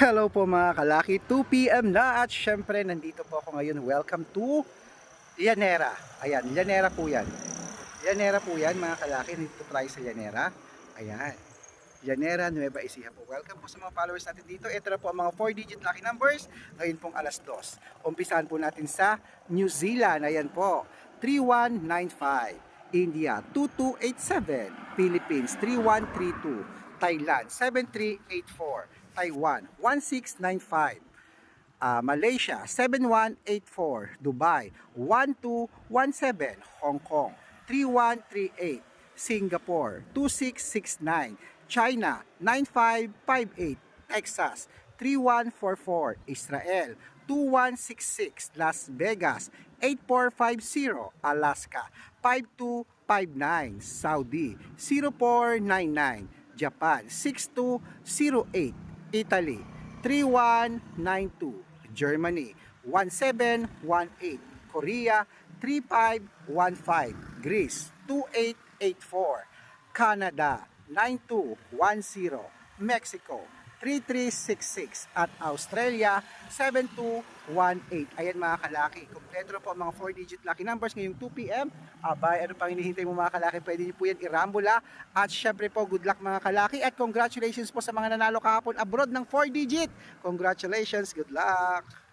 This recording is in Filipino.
Hello po mga kalaki, 2pm na at syempre nandito po ako ngayon. Welcome to Llanera. Ayan, Llanera po yan. Llanera po yan mga kalaki, nandito tayo sa Llanera. Ayan, Llanera, Nueva Ecija po. Welcome po sa mga followers natin dito. Ito po ang mga 4-digit lucky numbers. Ngayon pong alas 2. Umpisahan po natin sa New Zealand. Ayan po, 3195. India 2287, Philippines 3132, Thailand 7384, Taiwan 1695, ah, Malaysia 7184, Dubai 1217, Hong Kong 3138, Singapore 2669, China 9558, Texas 3144, Israel. 2166, Las Vegas. 8450, Alaska. 5259, Saudi. 0499, Japan. 6208, Italy. 3192, Germany. 1718, Korea. 3515, Greece. 2884, Canada. 9210, Mexico 3366 at Australia 7218. Ayan mga kalaki, kompleto po ang mga 4-digit lucky numbers ngayong 2pm. Abay, ano pang hinihintay mo mga kalaki? Pwede niyo po yan irambola. At syempre po, good luck mga kalaki. At congratulations po sa mga nanalo kahapon abroad ng 4-digit. Congratulations, good luck!